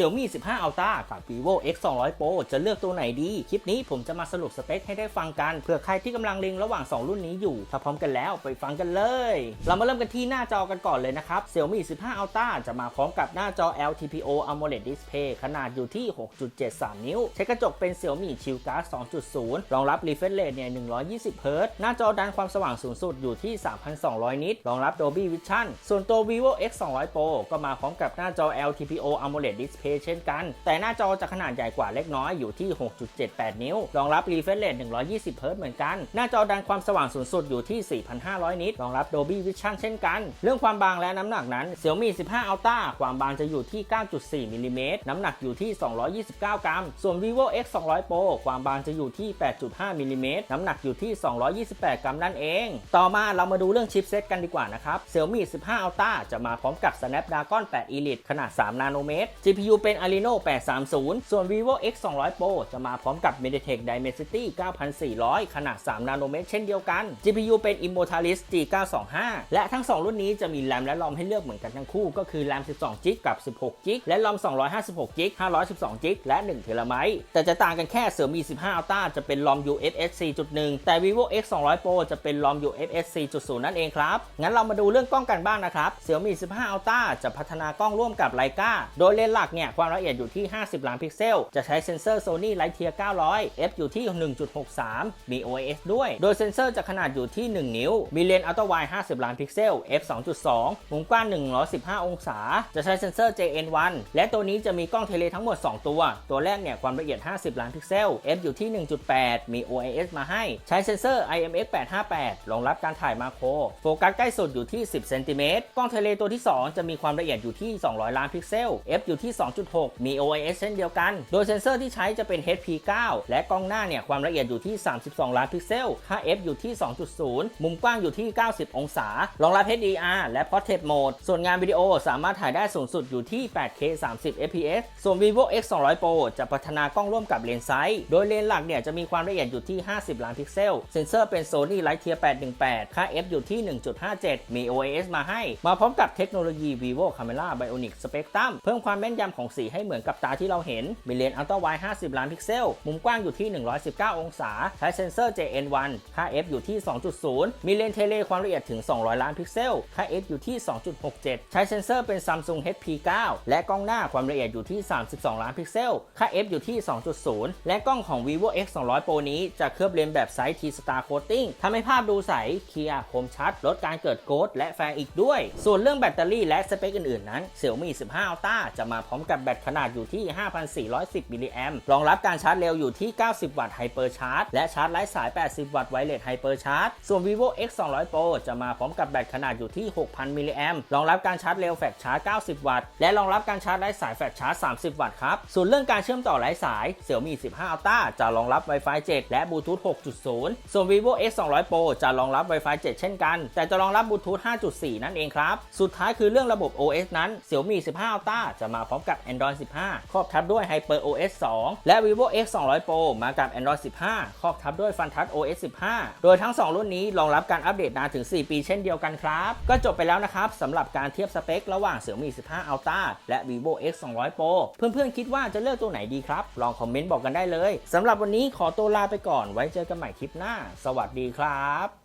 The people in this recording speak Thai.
Xiaomi 15 Ultra กับ Vivo X 200 Pro จะเลือกตัวไหนดี คลิปนี้ผมจะมาสรุปสเปคให้ได้ฟังกันเผื่อใครที่กำลังเล็งระหว่าง 2 รุ่นนี้อยู่ ถ้าพร้อมกันแล้วไปฟังกันเลย เรามาเริ่มกันที่หน้าจอกันก่อนเลยนะครับ Xiaomi 15 Ultra จะมาพร้อมกับหน้าจอ LTPO AMOLED Display ขนาดอยู่ที่ 6.73 นิ้ว ใช้กระจกเป็น Xiaomi Shield Glass 2.0 รองรับ refresh rate เนี่ย 120 Hz หน้าจอดันความสว่างสูงสุดอยู่ที่ 3,200 นิต รองรับ Dolby Vision ส่วนตัว Vivo X 200 Pro ก็มาพร้อมกับหน้าจอ LTPO AMOLED Display เช่นกัน แต่หน้าจอจะขนาดใหญ่กว่าเล็กน้อยอยู่ที่ 6.78 นิ้ว รองรับ refresh rate 120 Hz เหมือนกัน หน้าจอดันความสว่างสูงสุดอยู่ที่ 4,500 นิต รองรับ Dolby Vision เช่นกัน เรื่องความบางและน้ำหนักนั้น Xiaomi 15 Ultra ความบางจะอยู่ที่ 9.4มิลลิเมตรน้ำหนักอยู่ที่ 229 กรัม ส่วน Vivo X 200 Pro ความบางจะอยู่ที่ 8.5มิลลิเมตรน้ำหนักอยู่ที่ 228 กรัมนั่นเอง ต่อมาเรามาดูเรื่องชิปเซตกันดีกว่านะครับ Xiaomi 15 Ultra จะมาพร้อมกับ Snapdragon 8 Elite ขนาด 3 นาโนเมตร GPU เป็น Adreno 830 ส่วน Vivo X 200 Pro จะมาพร้อมกับ MediaTek Dimensity 9400 ขนาด 3 นาโนเมตรเช่นเดียวกัน GPU เป็น Immortalis G925 และทั้ง 2 รุ่นนี้จะมี RAM และ ROM ให้เลือกเหมือนกันทั้งคู่ ก็คือ RAM 12 g b กับ 16 g b และ ROM 256 g b 512 g b และ1 t b แต่จะต่างกันแค่ Xiaomi 15 Ultra จะเป็น ROM UFS 4.1 แต่ Vivo X 200 Pro จะเป็น ROM UFS 4.0 นั่นเองครับ งั้นเรามาดูเรื่องกล้องกันบ้างนะครับ Xiaomi 15 Ultra จะพัฒนากล้องร่วมกับ Leica โดยเลนส์หลักเนี่ยความละเอียดอยู่ที่ 50 ล้านพิกเซล จะใช้เซ็นเซอร์ Sony Lightyear 900 f อยู่ที่ 1.63มี OIS ด้วย โดยเซ็นเซอร์จะขนาดอยู่ที่ 1 นิ้ว มีเลนส์อัลตร้าไวด์50 ล้านพิกเซล f 2.2 มุมกว้าง 115 องศา จะใช้เซ็นเซอร์ JN1 และตัวนี้จะมีกล้องเทเลทั้งหมด 2 ตัว ตัวแรกเนี่ยความละเอียด 50 ล้านพิกเซล f อยู่ที่ 1.8 มี OIS มาให้ ใช้เซ็นเซอร์ IMX 858รองรับการถ่ายมาโคร โฟกัสใกล้สุดอยู่ที่ 10 เซนติเมตร กล้องเทเลตัวที่ 2 จะมีความละเอียดอยู่ที่ 200 ล้านพิกเซล f อยู่ที่2.6 มี OIS เช่นเดียวกัน โดยเซ็นเซอร์ที่ใช้จะเป็น HP9 และกล้องหน้าเนี่ยความละเอียดอยู่ที่ 32 ล้านพิกเซล ค่า f อยู่ที่ 2.0 มุมกว้างอยู่ที่ 90 องศารองรับ HDR และ Portrait Mode ส่วนงานวิดีโอสามารถถ่ายได้สูงสุดอยู่ที่ 8K 30 fps ส่วน Vivo X 200 Pro จะพัฒนากล้องร่วมกับเลนส์ไซส์ โดยเลนส์หลักเนี่ยจะมีความละเอียดอยู่ที่ 50 ล้านพิกเซล เซ็นเซอร์เป็น Sony Lightyear 818 ค่า f อยู่ที่ 1.57 มี OIS มาให้ มาพร้อมกับเทคโนโลยี Vivo Camera Bionic Spectrum เพิ่มความแม่นยำของของสีให้เหมือนกับตาที่เราเห็น มีเลนส์อัลตร้าไวด์50 ล้านพิกเซล มุมกว้างอยู่ที่ 119 องศา ใช้เซ็นเซอร์ JN1 ค่า f อยู่ที่ 2.0 มีเลนส์เทเลความละเอียดถึง 200 ล้านพิกเซล ค่า f อยู่ที่ 2.67 ใช้เซ็นเซอร์เป็น Samsung HP9 และกล้องหน้าความละเอียดอยู่ที่ 32 ล้านพิกเซล ค่า f อยู่ที่ 2.0 และกล้องของ Vivo X 200 Pro นี้จะเคลือบเลนส์แบบไซส์ T-Star Coating ทำให้ภาพดูใสเคลียร์คมชัด ลดการเกิดโกดและแฟร์อีกด้วย ส่วนเรื่องแบตเตอรี่และสเปคอื่นๆนั้น Xiaomi 15 Ultra จะมาพร้อมกับแบตขนาดอยู่ที่ 5,410 มิลลิแอมรองรับการชาร์จเร็วอยู่ที่ 90 วัตต์ไฮเปอร์ชาร์จและชาร์จไร้สาย 80 วัตต์ไวเลสไฮเปอร์ชาร์จส่วน Vivo X 200 Pro จะมาพร้อมกับแบตขนาดอยู่ที่ 6,000 มิลลิแอมรองรับการชาร์จเร็วแฟลชชาร์จ 90 วัตต์และรองรับการชาร์จไร้สายแฟลชชาร์จ 30 วัตต์ครับส่วนเรื่องการเชื่อมต่อไร้สาย Xiaomi 15 Ultra จะรองรับ Wi-Fi 7 และ Bluetooth 6.0 ส่วน Vivo X 200 Pro จะรองรับ Wi-Fi 7 เช่นกัน แต่จะรองรับ Bluetooth 5.4 นั่นเองครับ สุดท้ายคือเรื่องระบบ OS นั้น Xiaomi 15 Ultra จะมาพร้อมกับ Android 15 ครอบทับด้วย Hyper OS 2 และ Vivo X 200 Pro มากับ Android 15 ครอบทับด้วย FunTouch OS 15 โดยทั้ง 2 รุ่นนี้รองรับการอัปเดตนานถึง 4 ปีเช่นเดียวกันครับ ก็จบไปแล้วนะครับสำหรับการเทียบสเปค ระหว่าง Xiaomi 15 Ultra และ Vivo X 200 Pro เพื่อนๆคิดว่าจะเลือกตัวไหนดีครับ ลองคอมเมนต์บอกกันได้เลยสำหรับวันนี้ขอตัวลาไปก่อนไว้เจอกันใหม่คลิปหน้า สวัสดีครับ